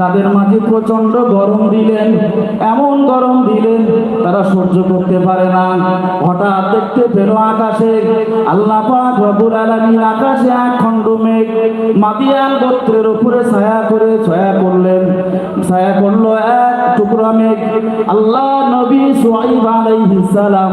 তাদের মাঝে প্রচণ্ড গরম দিলেন। এমন গরম দিলেন, তারা সহ্য করতে পারে না। হঠাৎ দেখতে পেল আকাশে, আল্লাহ পাক রব্বুল আকাশে এক খণ্ড মেঘ, মাদিয়ান গোত্রের উপরে ছায়া করে ছায়া করলেন ছায়া করল এক টুকরা মেঘ। আল্লাহ নবী সুআইব আলাইহিস সালাম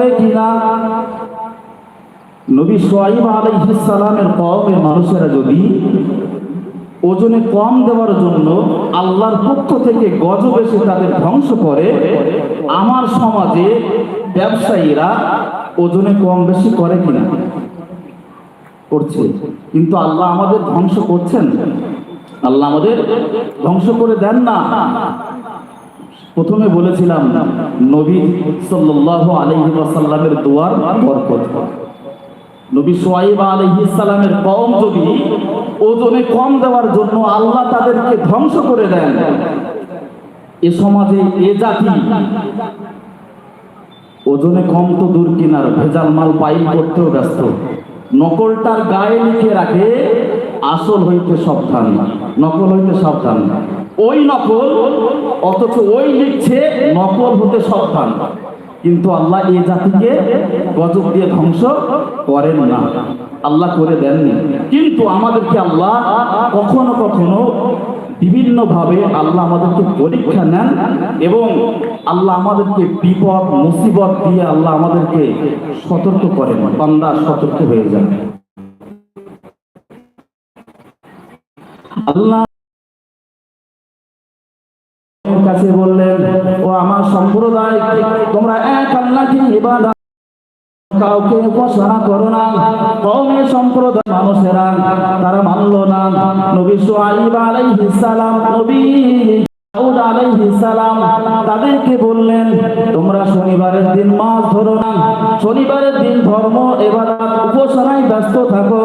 বেশি করে কিনা নবী সোয়াইব আলাইহিস সালামের কওমের মানুষেরা যদি ওজনে কম দেওয়ার জন্য আল্লাহর পক্ষ থেকে গজব এসে তাদের ধ্বংস করে, আমার সমাজে ব্যবসায়ীরা ওজনে কম বেশি করে কিনা? করছে। কিন্তু আল্লাহ আমাদের ধ্বংস করছেন। আল্লাহ আমাদের ধ্বংস করে দেন না। প্রথমে বলেছিলাম, নবী সাল্লাল্লাহু আলাইহি ওয়াসাল্লামের দোয়ার বরকত। নবী সোয়াইব আলাইহিস সালামের কওম যদি ওজনে কম দেওয়ার জন্য আল্লাহ তাদেরকে ধ্বংস করে দেন, এ সমাজে এ জাতি ওজনে কম তো দূর কিনার, ভেজাল মাল পাইল করতেও ব্যস্ত। নকলটার গায়ে লিখে রাখে, আসল হইতে সাবধান, নকল হইতে সাবধান। ওই নকল, অথচ ওই লিখছে নকল হতে সাবধান। কিন্তু আল্লাহ এই জাতিকে গজব দিয়ে ধ্বংস করেন না। আল্লাহ করে দেননি। কিন্তু আমাদেরকে আল্লাহ কখনো কখনো বিভিন্ন ভাবে আল্লাহ আমাদেরকে পরীক্ষা নেন এবং আল্লাহ আমাদেরকে বিপদ, মুসিবত দিয়ে আল্লাহ আমাদেরকে সতর্ক করেন। বান্দা সতর্ক হয়ে যান আল্লাহ কাছে বললেন, ও আমার সম্প্রদায়, তোমরা এক আল্লাহকে ইবাদত কাউকে উপাসনা করো না। কওমের সম্প্রদায় মানুষেরা তারা মানলো না। নবী সোয়াইব আলাইহিস সালাম নবী তাদেরকে বললেন, তোমরা শনিবারের দিন মাছ ধরো না। শনিবারের দিন ধর্ম ইবাদত উপাসনায় ব্যস্ত থাকো।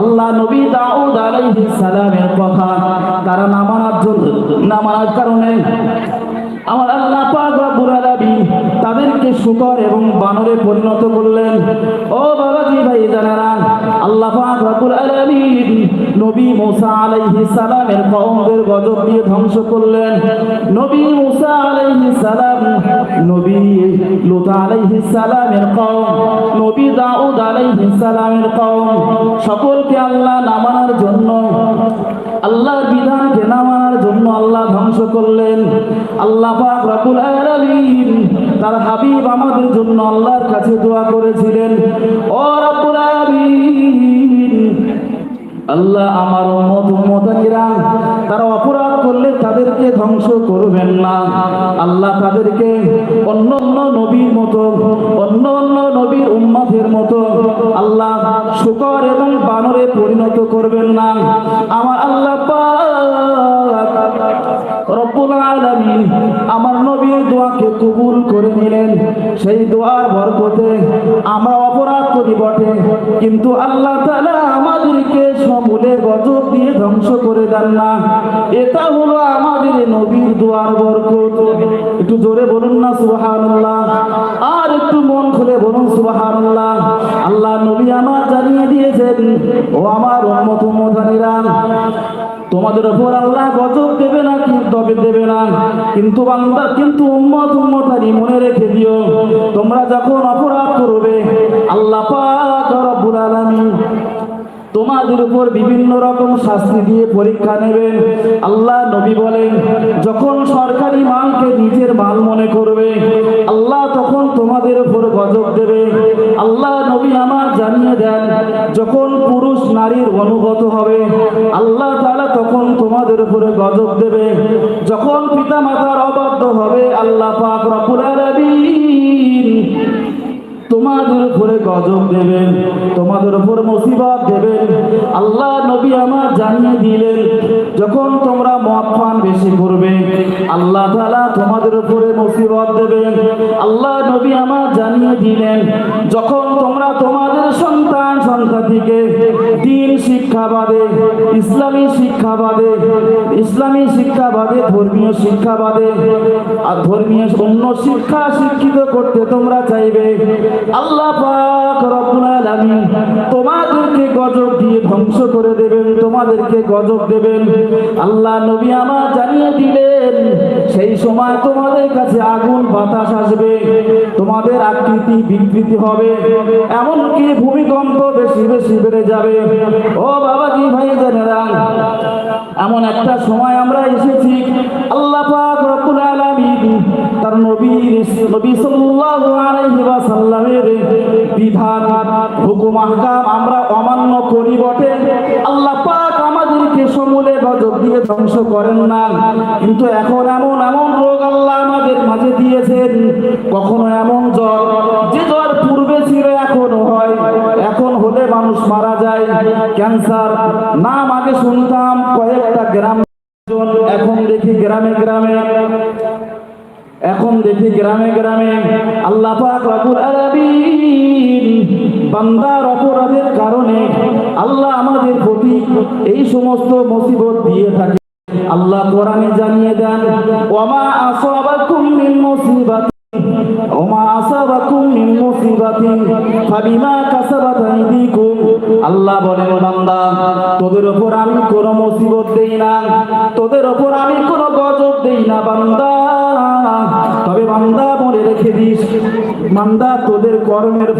আল্লাহ নবী দাউদ আলাইহিস সালামের কথা, তারা না মানার জন্য না মানার কারণে আমার আল্লাহ পাক রব্বুল আলামিন তাদেরকে শুকর এবং বানরে পরিণত করলেন। ও বাবাজি ভাই জানারা আল্লাহ পাক রব্বুল আলামিন নবী মুসা আলাইহিস সালামের কওমদের গজব দিয়ে ধ্বংস করলেন। নবী মুসা আলাইহিস সালাম, নবী লূত আলাইহিস সালামের কওম, নবী দাউদ আলাইহিস সালামের কওম, সকলকে আল্লাহ না মানার জন্য, আল্লাহর বিধানকে না মানার জন্য আল্লাহ ধ্বংস করলেন। আল্লাহ পাক রব্বুল আলামিন তার হাবিব আমাদের জন্য আল্লাহর কাছে দোয়া করেছিলেন। ও আল্লাহ আমার উম্মত উম্মতানিরা তারা অপরাধ করলে তাদেরকে ধ্বংস করবেন না। আল্লাহ তাদেরকে অন্য অন্য নবীর মতো, অন্য অন্য নবীর উম্মতের মতো আল্লাহ শুকর এবং বানরে পরিণত করবেন না। আমার আল্লাহ রব্বুল আলামিন আমার নবীর দোয়াকে কবুল করে নিলেন। সেই দোয়ার বরকতে আমরা অপরাধ করি বটে। কিন্তু আল্লাহ তাআলা আমাদেরকে সমূলে গজব দিয়ে ধ্বংস করে দেন না। এটা হলো আমাদের নবীর দোয়ার বরকত। একটু জোরে বলুন না, সুবহানাল্লাহ। আর একটু মন খুলে বলুন, সুবহানাল্লাহ। আল্লাহ নবী আমার জানিয়ে দিয়েছেন, ও আমার উম্মত উম্মতানিরা তোমাদের উপর আল্লাহ গজব দেবে না তবে দেবে না। কিন্তু বান্দা, কিন্তু উম্মত, উম্মতারি মনে রেখে দিও। তোমরা যখন অপরাধ করবে, আল্লাহ পাক তোমাদের উপর বিভিন্ন রকম শাস্তি দিয়ে পরীক্ষা নেবেন। আল্লাহ নবী বলেন, যখন সরকারি মালকে নিজের মাল মনে করবে, আল্লাহ তখন তোমাদের উপর গজব দেবে। আল্লাহ নবী আমার জানিয়ে দেন, যখন পুরুষ নারীর অনুগত হবে, আল্লাহ তাআলা তখন তোমাদের উপরে গজব দেবে। যখন পিতা মাতার অবাধ্য হবে, আল্লাহ পাক আলামিন তোমাদের উপরে গজব দেবেন, তোমাদের উপর মুসিবত দেবেন। আল্লাহ নবী আমার জানিয়ে দিলেন, যখন তোমরা মদ পান বেশি করবে, আল্লাহ তালা তোমাদের উপরে মুসিবত দেবেন। আল্লাহ নবী আমার জানিয়ে দিলেন, যখন তোমরা তোমাদের সন্তান সন্তানটিকে দিন শিক্ষা বাদে, ইসলামী শিক্ষা বাদে, ইসলামী শিক্ষা বাদে, ধর্মীয় শিক্ষা বাদে। আর ধর্মীয় অন্য শিক্ষা শিক্ষিত করতে তোমরা চাইবে। আল্লাহ তোমাদেরকে গজব দিয়ে ধ্বংস করে দেবেন, তোমাদেরকে গজব দেবেন। আল্লাহ নবী আমার জানিয়ে দিলেন, সেই সময় তোমাদের কাছে আগুন বাতাস আসবে। তোমাদের আকৃতি বিকৃতি হবে। এমনকি ভূমিকম্প বেশি বেশি বেড়ে যাবে। ও বাবাজি ভাই জানেরা এমন একটা সময় আমরা এসেছি। আল্লাহ পাক রব্বুল আলামিন তার নবী নবী সাল্লাল্লাহু আলাইহি ওয়াসাল্লামের বিধান, হুকুম আমরা অমান্য করি বটে আল্লাহ সমূলে গজব দিয়ে ধ্বংস করেন না। কিন্তু এখন এমন এমন রোগ আল্লাহ আমাদের মাঝে দিয়েছেন। কখনো এমন জ্বর, যে জ্বর পূর্বে ছিল এখনও হয়। এখন হলে মানুষ মারা যায়। ক্যান্সার, নাম আগে শুনতাম, কয়েকটা গ্রাম এখন দেখি গ্রামে গ্রামে। এখন দেখি গ্রামে গ্রামে। আল্লাহ বান্দার অপরাধের কারণে আল্লাহ আমাদের প্রতি এই সমস্ত মুসিবত দিয়ে থাকে। আল্লাহ কোরআনে জানিয়ে দেন, ওমা আসাবাকুম মিন ওমা আসাবাকুম মিন ফাবিমা কাসাবাত আইদিকুম। আল্লাহ বান্দা, তোদের উপর আমি কোনো মুসিবত দেই না, তোদের উপর আমি কোনো গজব দেই না, বান্দা। তবে বান্দা মনে রেখে দিস, বান্দা তোদের কর্মের